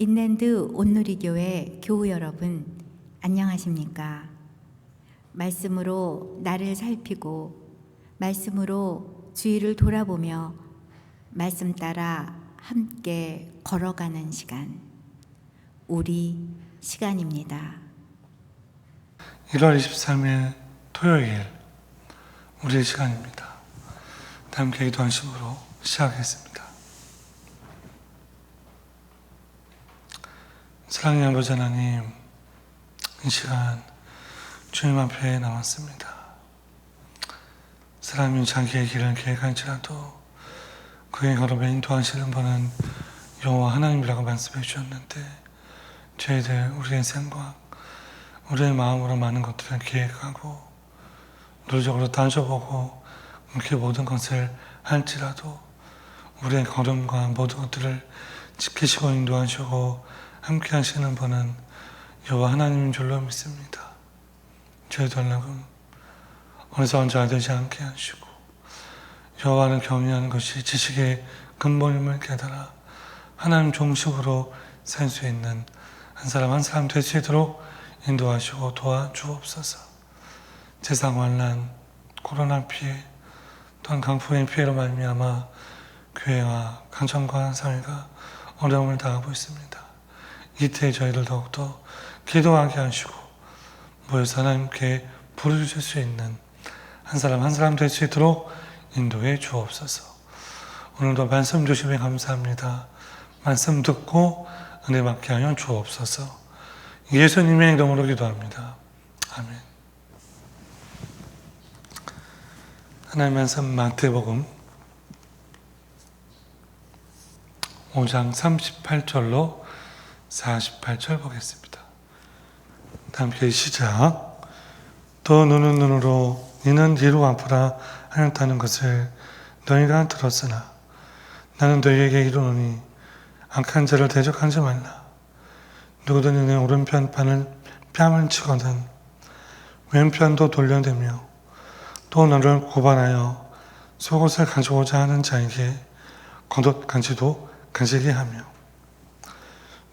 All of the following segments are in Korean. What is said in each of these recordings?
인랜드 온누리교회 교우 여러분, 안녕하십니까? 말씀으로 나를 살피고, 말씀으로 주위를 돌아보며, 말씀 따라 함께 걸어가는 시간, 우리 시간입니다. 1월 23일 토요일 우리의 시간입니다. 함께 기도한 식으로 시작하겠습니다. 사랑의 아버지 하나님 이 시간 주님 앞에 나왔습니다. 사람이 자기의 길을 계획할지라도 그의 걸음에 인도하시는 분은 여호와 하나님이라고 말씀해 주셨는데 저희들 우리의 생각 우리의 마음으로 많은 것들을 계획하고 노력적으로 따져보고 그 모든 것을 할지라도 우리의 걸음과 모든 것들을 지키시고 인도하시고 함께 하시는 분은 여호와 하나님인 줄로 믿습니다. 저희 전락은 어느새 언제 되지 않게 하시고 여호와를 경외하는 것이 지식의 근본임을 깨달아 하나님 종식으로 살 수 있는 한 사람 한 사람 될 수 있도록 인도하시고 도와주옵소서. 세상 환란, 코로나 피해, 또한 강풍의 피해로 말미암아 교회와 강청과 사회가 어려움을 당하고 있습니다. 이때 저희를 더욱더 기도하게 하시고 모여서 하나님께 부르실 수 있는 한 사람 한 사람 될 수 있도록 인도해 주옵소서. 오늘도 말씀 주심에 감사합니다. 말씀 듣고 은혜 받게 하여 주옵소서. 예수님의 이름으로 기도합니다. 아멘. 하나님 말씀 마태복음 5장 38절로 48절 보겠습니다. 함께 시작. 또 눈은 눈으로 이는 뒤로 아프라 하였다는 것을 너희가 들었으나 나는 너희에게 이르노니 악한 자를 대적하지 말라. 누구든 내 오른편 판을 뺨을 치거든 왼편도 돌려대며 또 너를 고발하여 속옷을 가져오자 하는 자에게 겉옷 간지도 가지게 하며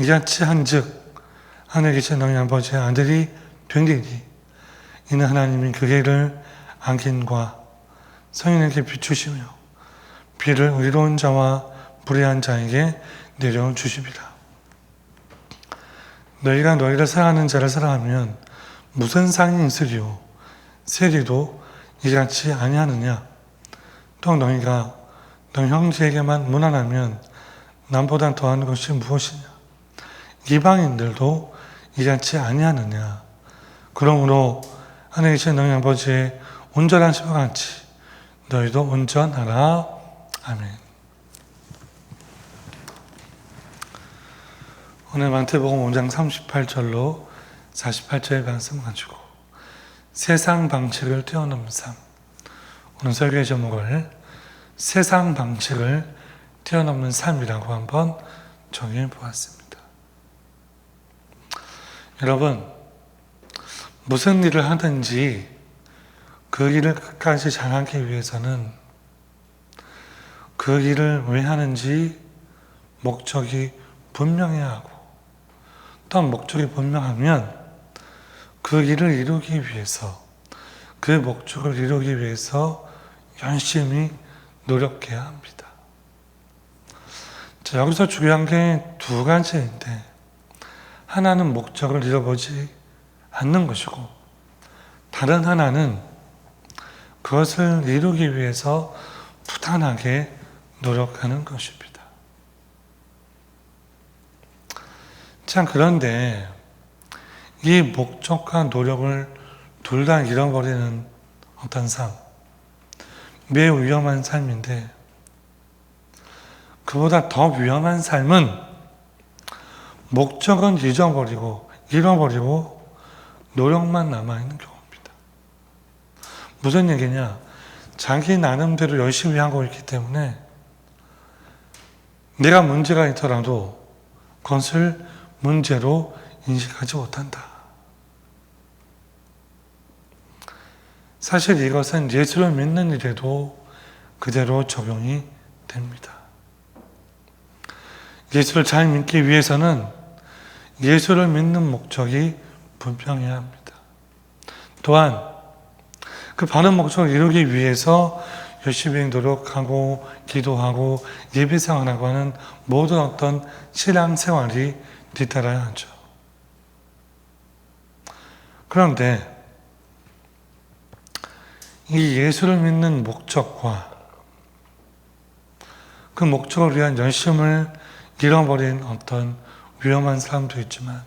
이같이 한즉 하늘에 계신 너희 아버지의 아들이 되리니 이는 하나님이 그 길을 악인과 성인에게 비추시며 비를 의로운 자와 불의한 자에게 내려 주십니다. 너희가 너희를 사랑하는 자를 사랑하면 무슨 상이 있으리요? 세리도 이같이 아니하느냐? 또 너희가 너 형제에게만 무난하면 남보다 더한 것이 무엇이냐? 이방인들도 이같이 아니하느냐? 그러므로 하늘에 계신 너희 아버지의 온전하심과 같이 너희도 온전하라. 아멘. 오늘 마태복음 5장 38절로 48절의 말씀 가지고 세상 방식을 뛰어넘는 삶 오늘 설교의 제목을 세상 방식을 뛰어넘는 삶이라고 한번 정해 보았습니다. 여러분 무슨 일을 하든지 그 일을 끝까지 잘하기 위해서는 그 일을 왜 하는지 목적이 분명해야 하고 또한 목적이 분명하면 그 일을 이루기 위해서 그 목적을 이루기 위해서 열심히 노력해야 합니다. 자, 여기서 중요한 게 두 가지인데 하나는 목적을 잃어보지 않는 것이고 다른 하나는 그것을 이루기 위해서 부단하게 노력하는 것입니다. 참 그런데 이 목적과 노력을 둘 다 잃어버리는 어떤 삶, 매우 위험한 삶인데 그보다 더 위험한 삶은 목적은 잊어버리고 잃어버리고 노력만 남아있는 경우입니다. 무슨 얘기냐? 자기 나름대로 열심히 하고 있기 때문에 내가 문제가 있더라도 그것을 문제로 인식하지 못한다. 사실 이것은 예수를 믿는 일에도 그대로 적용이 됩니다. 예수를 잘 믿기 위해서는 예수를 믿는 목적이 분명해야 합니다. 또한 그 바른 목적을 이루기 위해서 열심히 노력하고 기도하고 예배 생활하고 하는 모든 어떤 신앙 생활이 뒤따라야 하죠. 그런데 이 예수를 믿는 목적과 그 목적을 위한 열심을 잃어버린 어떤 위험한 사람도 있지만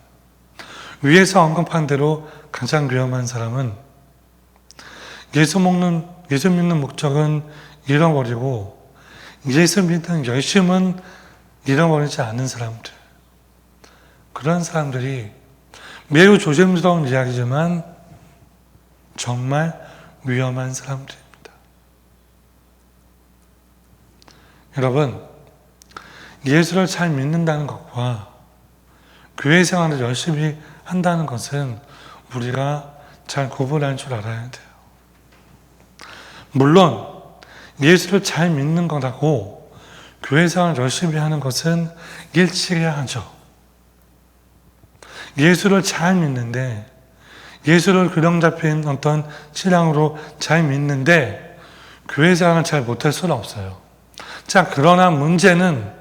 위에서 언급한 대로 가장 위험한 사람은 예수 먹는 예수 믿는 목적은 잃어버리고 예수 믿는 열심은 잃어버리지 않는 사람들 그런 사람들이 매우 조심스러운 이야기지만 정말 위험한 사람들입니다. 여러분 예수를 잘 믿는다는 것과 교회 생활을 열심히 한다는 것은 우리가 잘 구분할 줄 알아야 돼요. 물론 예수를 잘 믿는 거라고 교회 생활을 열심히 하는 것은 일치해야 하죠. 예수를 잘 믿는데 예수를 균형 잡힌 어떤 신앙으로 잘 믿는데 교회 생활을 잘 못할 수는 없어요. 자, 그러나 문제는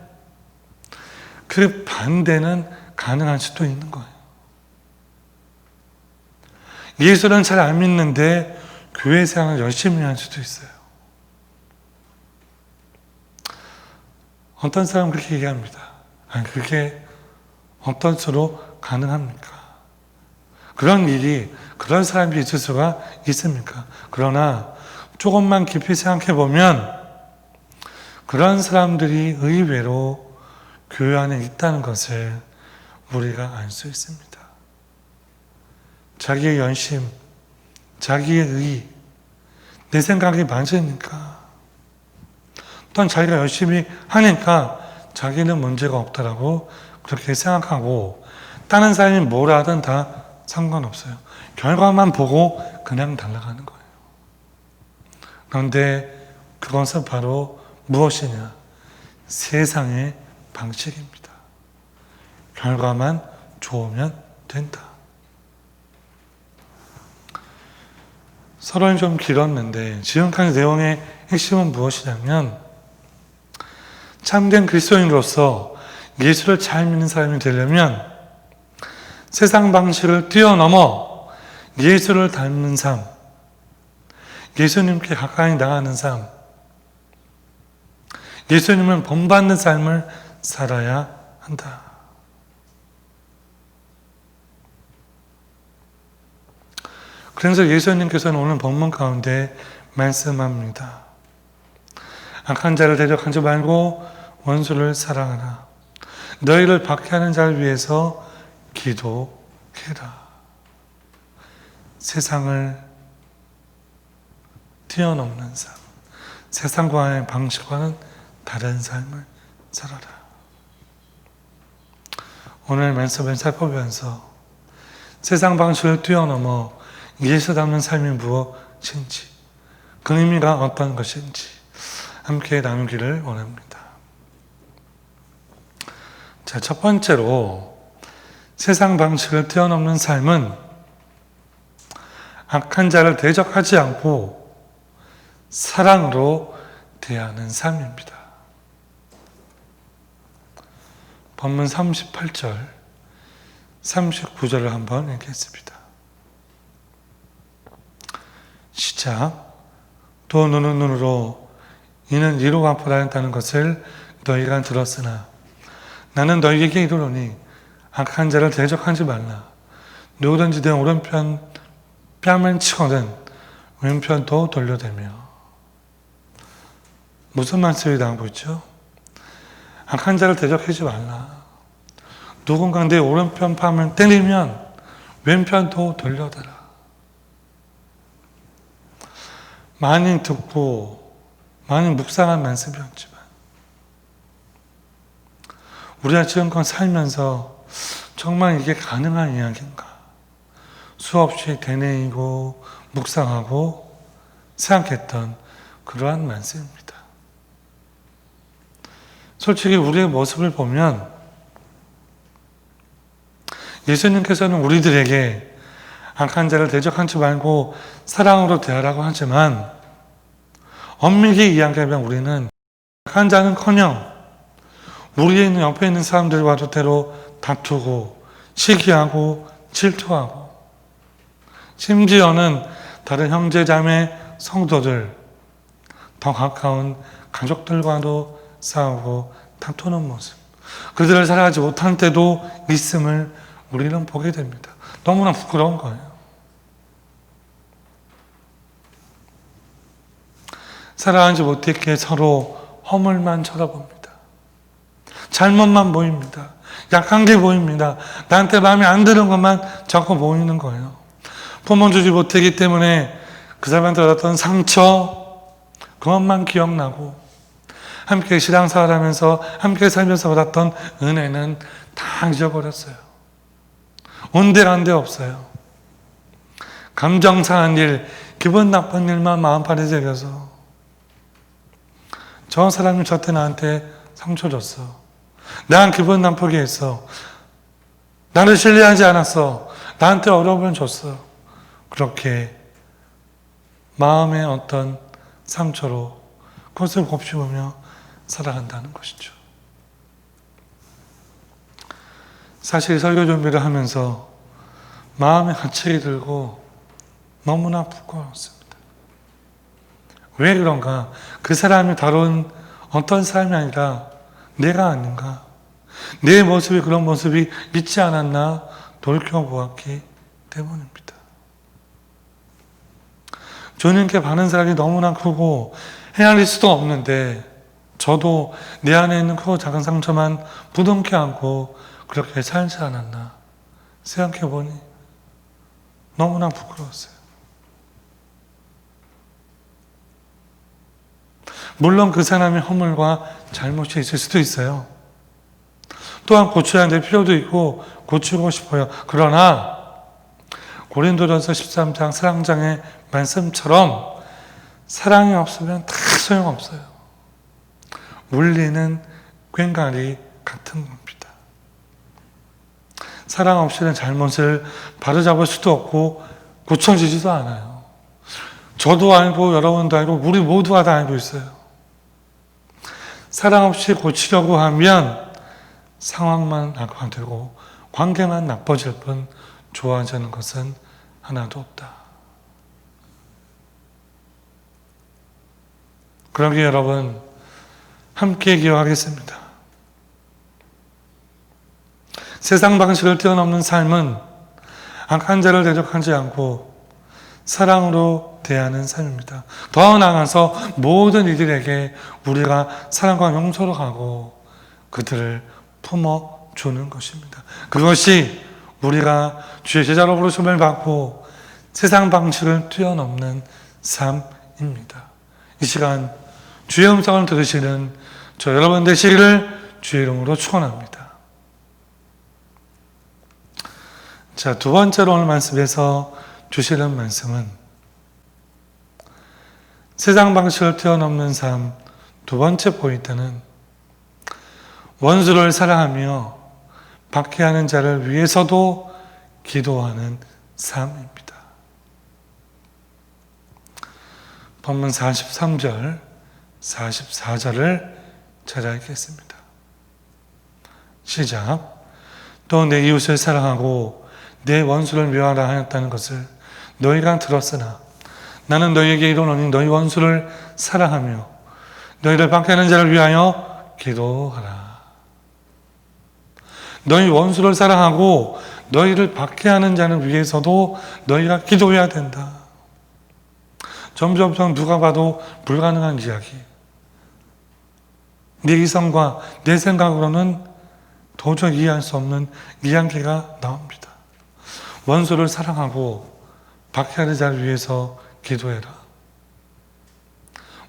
그 반대는 가능할 수도 있는 거예요. 예수는 잘 안 믿는데 교회 생활을 열심히 할 수도 있어요. 어떤 사람은 그렇게 얘기합니다. 아니, 그게 어떤 수로 가능합니까? 그런 일이, 그런 사람이 있을 수가 있습니까? 그러나 조금만 깊이 생각해 보면 그런 사람들이 의외로 교회 안에 있다는 것을 우리가 알수 있습니다. 자기의 연심, 자기의 의, 내 생각이 맞으니까, 또한 자기가 열심히 하니까 자기는 문제가 없다라고 그렇게 생각하고, 다른 사람이 뭘 하든 다 상관없어요. 결과만 보고 그냥 달라가는 거예요. 그런데 그것은 바로 무엇이냐? 세상의 방식입니다. 결과만 좋으면 된다. 서론이 좀 길었는데 지금까지 내용의 핵심은 무엇이냐면 참된 그리스도인으로서 예수를 잘 믿는 사람이 되려면 세상 방식을 뛰어넘어 예수를 닮는 삶, 예수님께 가까이 나가는 삶, 예수님을 본받는 삶을 살아야 한다. 그래서 예수님께서는 오늘 본문 가운데 말씀합니다. 악한 자를 대적하지 말고 원수를 사랑하라. 너희를 박해하는 자를 위해서 기도해라. 세상을 뛰어넘는 삶, 세상과의 방식과는 다른 삶을 살아라. 오늘 말씀을 살펴보면서 세상 방식을 뛰어넘어 예수 닮는 삶이 무엇인지, 그 의미가 어떤 것인지 함께 나누기를 원합니다. 자, 첫 번째로 세상 방식을 뛰어넘는 삶은 악한 자를 대적하지 않고 사랑으로 대하는 삶입니다. 본문 38절, 39절을 한번 읽겠습니다. 시작. 또 눈은 눈으로 이는 이로 갚으라는 것을 너희가 들었으나 나는 너희에게 이르노니 악한 자를 대적하지 말라. 누구든지 내 오른편 뺨을 치거든 왼편도 돌려대며 무슨 말씀이 나오고 있죠? 악한 자를 대적하지 말라. 누군가 내 오른편 palm을 때리면 왼편도 돌려달라. 많이 듣고 많이 묵상한 말씀이었지만 우리가 지금껏 살면서 정말 이게 가능한 이야기인가? 수없이 되뇌이고 묵상하고 생각했던 그러한 말씀입니다. 솔직히 우리의 모습을 보면 예수님께서는 우리들에게 악한 자를 대적하지 말고 사랑으로 대하라고 하지만 엄밀히 이야기하면 우리는 악한 자는커녕 있는 옆에 있는 사람들과도 때로 다투고 시기하고 질투하고 심지어는 다른 형제 자매 성도들 더 가까운 가족들과도 싸우고 다투는 모습 그들을 사랑하지 못한 때도 있음을 우리는 보게 됩니다. 너무나 부끄러운 거예요. 사랑하지 못했기에 서로 허물만 쳐다봅니다. 잘못만 보입니다. 약한 게 보입니다. 나한테 마음에 안 드는 것만 자꾸 보이는 거예요. 품어 주지 못했기 때문에 그 사람한테 받았던 상처, 그것만 기억나고, 함께 신앙생활 하면서, 함께 살면서 받았던 은혜는 다 잊어버렸어요. 온데간데 없어요. 감정 상한 일, 기분 나쁜 일만 마음판에 새겨서, 저 사람이 저 때 나한테 상처 줬어. 난 기분 나쁘게 했어. 나를 신뢰하지 않았어. 나한테 어려움을 줬어. 그렇게 마음의 어떤 상처로 그것을 곱씹으며 살아간다는 것이죠. 사실 설교 준비를 하면서 마음에 가책이 들고 너무나 부끄러웠습니다. 왜 그런가? 그 사람이 다룬 어떤 사람이 아니라 내가 아닌가? 내 모습이 그런 모습이 있지 않았나 돌켜보았기 때문입니다. 주님께 받는 사랑이 너무나 크고 헤아릴 수도 없는데 저도 내 안에 있는 크고 작은 상처만 부둥켜 안고 그렇게 살지 않았나 생각해 보니 너무나 부끄러웠어요. 물론 그 사람의 허물과 잘못이 있을 수도 있어야 또한 고쳐야 될 필요도 있고 고치고 싶어요. 그러나 고린도전서 13장 사랑장의 말씀처럼 사랑이 없으면 다 소용없어요. 물리는 꽹과리 같은 겁니다. 사랑 없이는 잘못을 바로잡을 수도 없고 고쳐지지도 않아요. 저도 알고 여러분도 알고 우리 모두가 다 알고 있어요. 사랑 없이 고치려고 하면 상황만 악화되고 관계만 나빠질 뿐 좋아지는 것은 하나도 없다. 그러기에 여러분 함께 기억하겠습니다. 세상 방식을 뛰어넘는 삶은 악한 자를 대적하지 않고 사랑으로 대하는 삶입니다. 더 나아가서 모든 이들에게 우리가 사랑과 용서로 가고 그들을 품어 주는 것입니다. 그것이 우리가 주의 제자로 부르심을 받고 세상 방식을 뛰어넘는 삶입니다. 이 시간 주의 음성을 들으시는 저 여러분 되시기를 주의 이름으로 축원합니다. 자, 두 번째로 오늘 말씀에서 주시는 말씀은 세상 방식을 뛰어넘는 삶 두 번째 포인트는 원수를 사랑하며 박해하는 자를 위해서도 기도하는 삶입니다. 본문 43절, 44절을 찾아 읽겠습니다. 시작. 또 내 이웃을 사랑하고 내 원수를 묘하라 하였다는 것을 너희가 들었으나 나는 너희에게 이르노니 너희 원수를 사랑하며 너희를 박해하는 자를 위하여 기도하라. 너희 원수를 사랑하고 너희를 박해하는 자를 위해서도 너희가 기도해야 된다. 점점점 누가 봐도 불가능한 이야기. 내 이성과 내 생각으로는 도저히 이해할 수 없는 이야기가 나옵니다. 원수를 사랑하고 박해하는 자를 위해서 기도해라.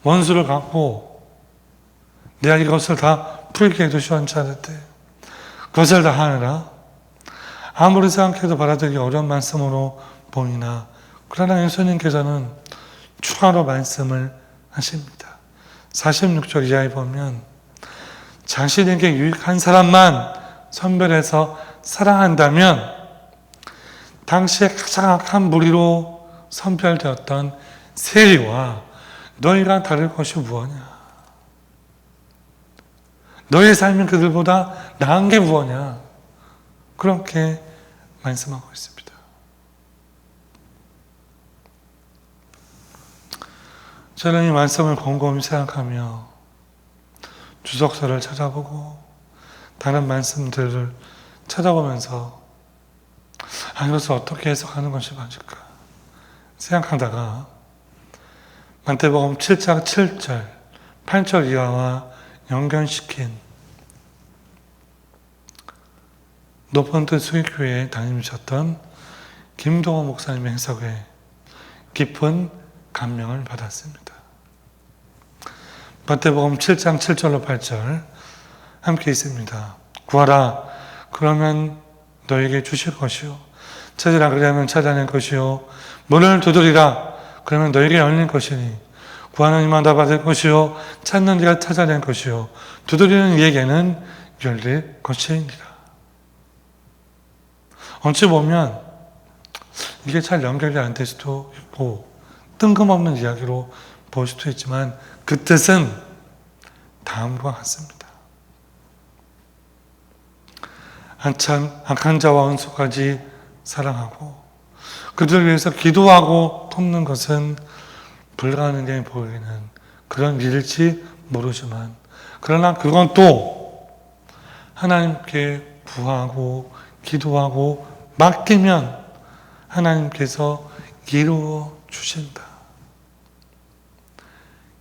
원수를 갖고 내가 이것을 다 풀게 해도 시원치 않을때 그것을 다 하느라 아무리 생각해도 받아들이기 어려운 말씀으로 보이나 그러나 예수님께서는 추가로 말씀을 하십니다. 46절 이하에 보면 자신에게 유익한 사람만 선별해서 사랑한다면 당시에 가장 악한 무리로 선별되었던 세리와 너희가 다를 것이 무엇냐? 너의 삶이 그들보다 나은 게 무엇냐? 그렇게 말씀하고 있습니다. 저는 이 말씀을 곰곰이 생각하며 주석서를 찾아보고 다른 말씀들을 찾아보면서 아, 이것을 어떻게 해석하는 것이 맞을까 생각하다가 만태복음 7장 7절, 8절 이하와 연결시킨 뜻 수익교회에 다니셨던 김동호 목사님의 해석에 깊은 감명을 받았습니다. 마태복음 7장 7절로 8절 함께 있습니다. 구하라 그러면 너에게 주실 것이요 찾으라 그러면 찾아낼 것이요 문을 두드리라 그러면 너에게 열릴 것이니 구하는 이마다 받을 것이요 찾는 이가 찾아낼 것이요 두드리는 이에게는 열릴 것이니라 어찌 보면 이게 잘 연결이 안 될 수도 있고 뜬금없는 이야기로 볼 수도 있지만 그 뜻은 다음과 같습니다. 한참 악한 자와 원수까지 사랑하고 그들을 위해서 기도하고 돕는 것은 불가능해 보이는 그런 일일지 모르지만 그러나 그건 또 하나님께 구하고 기도하고 맡기면 하나님께서 이루어 주신다.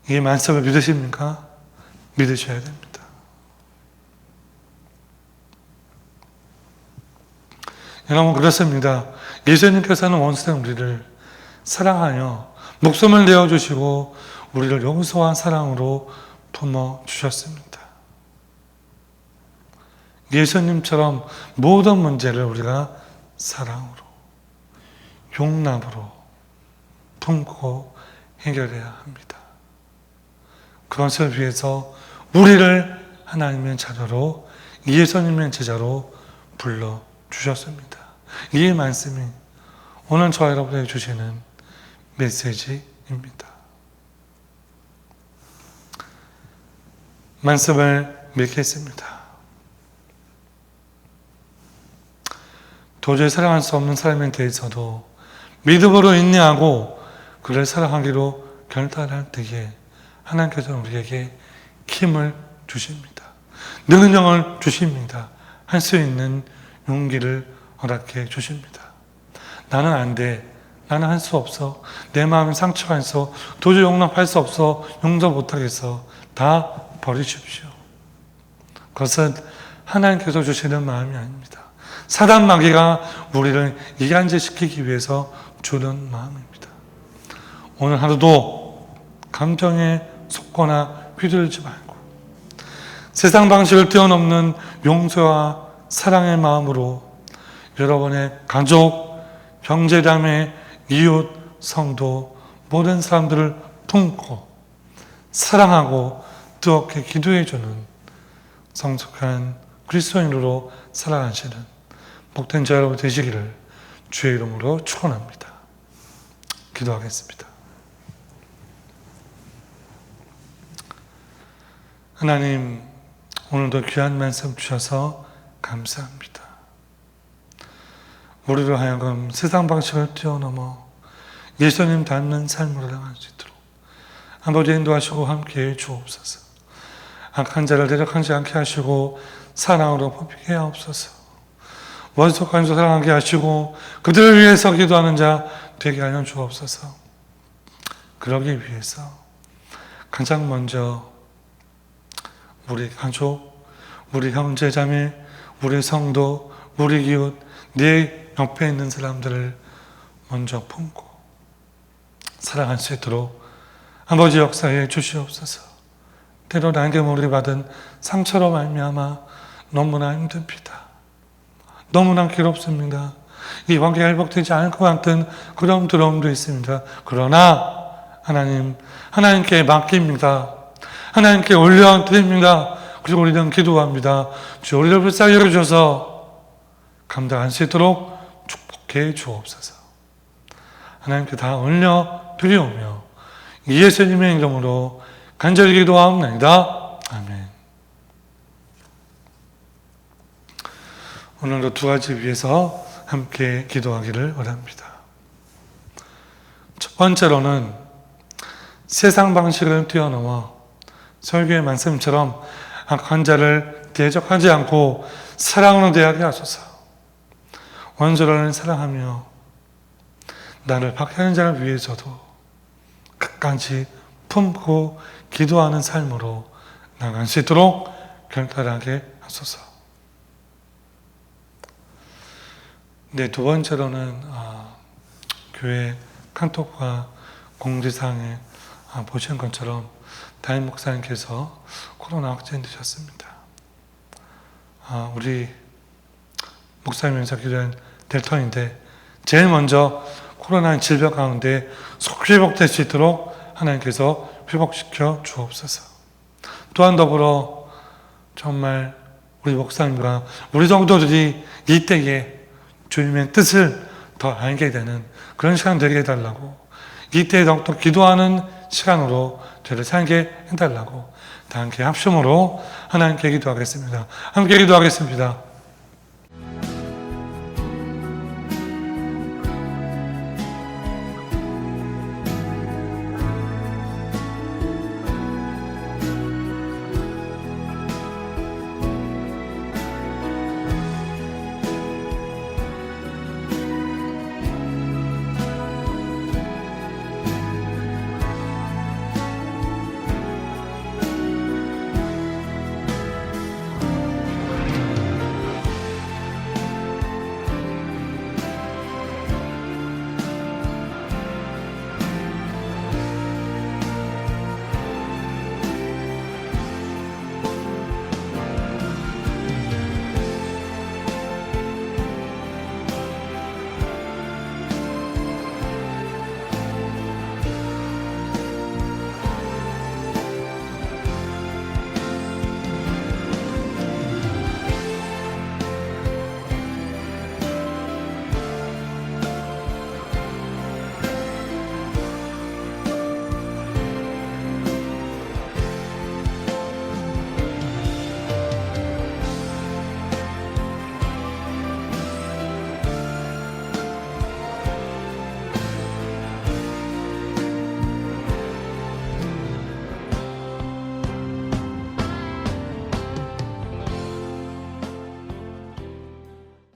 이 말씀을 믿으십니까? 믿으셔야 됩니다. 여러분 그렇습니다. 예수님께서는 원수된 우리를 사랑하여 목숨을 내어 주시고 우리를 용서한 사랑으로 품어 주셨습니다. 예수님처럼 모든 문제를 우리가 사랑으로, 용납으로 품고 해결해야 합니다. 그것을 위해서 우리를 하나님의 자녀로 예수님의 제자로 불러 주셨습니다. 이 말씀이 오늘 저 여러분에게 주시는 메시지입니다. 말씀을 믿겠습니다. 도저히 사랑할 수 없는 사람에 대해서도 믿음으로 인내하고 그를 사랑하기로 결단할 때에 하나님께서는 우리에게 힘을 주십니다. 능력을 주십니다. 할 수 있는 용기를 허락해 주십니다. 나는 안 돼. 나는 할 수 없어. 내 마음이 상처가 있어. 도저히 용납할 수 없어. 용서 못하겠어. 다 버리십시오. 그것은 하나님께서 주시는 마음이 아닙니다. 사단 마귀가 우리를 이간질시키기 위해서 주는 마음입니다. 오늘 하루도 감정에 속거나 휘둘리지 말고 세상 방식을 뛰어넘는 용서와 사랑의 마음으로 여러분의 가족, 형제자매, 이웃, 성도 모든 사람들을 품고 사랑하고 뜨겁게 기도해 주는 성숙한 그리스도인으로 살아가시는 복된 자 여러분 되시기를 주의 이름으로 축원합니다. 기도하겠습니다. 하나님 오늘도 귀한 말씀 주셔서 감사합니다. 우리로 하여금 세상 방식을 뛰어넘어 예수님 닮는 삶을 나갈 수 있도록 아버지 인도하시고 함께해 주옵소서. 악한 자를 대적하지 않게 하시고 사랑으로 뽑히게 하옵소서. 원속간소 사랑하게 하시고 그들을 위해서 기도하는 자 되게 하여 주옵소서. 그러기 위해서 가장 먼저 우리 가족, 우리 형제자매, 우리 성도, 우리 기웃, 내 옆에 있는 사람들을 먼저 품고 사랑할 수 있도록 아버지 역사에 주시옵소서. 때로 나에게 모르게 받은 상처로 말미암아 너무나 힘듭니다. 너무나 괴롭습니다. 이 관계가 회복되지 않을 것 같은 그런 두려움도 있습니다. 그러나 하나님, 하나님께 맡깁니다. 하나님께 올려드립니다. 그리고 우리는 기도합니다. 주 우리를 불쌍히 여겨주셔서 감당할 수 있도록 축복해 주옵소서. 하나님께 다 올려 드리오며 예수님의 이름으로 간절히 기도하옵나이다. 아멘. 오늘도 두 가지 위해서 함께 기도하기를 원합니다. 첫 번째로는 세상 방식을 뛰어넘어 설교의 말씀처럼 악한 자를 대적하지 않고 사랑으로 대하게 하소서. 원수를 사랑하며 나를 박해하는 자를 위해서도 끝까지 품고 기도하는 삶으로 나갈 수 있도록 결단하게 하소서. 네, 두 번째로는 아, 교회 칸톡과 공지사항에 아, 보신 것처럼 담임 목사님께서 코로나 확진 되셨습니다. 아, 우리 목사님에서 기도한 델턴인데 제일 먼저 코로나 질병 가운데 속 회복될 수 있도록 하나님께서 회복시켜 주옵소서. 또한 더불어 정말 우리 목사님과 우리 성도들이 이때에 주님의 뜻을 더 알게 되는 그런 시간 되게 해달라고 이때 더욱더 기도하는 시간으로 저를 살게 해달라고 다 함께 합심으로 하나님께 기도하겠습니다. 함께 기도하겠습니다.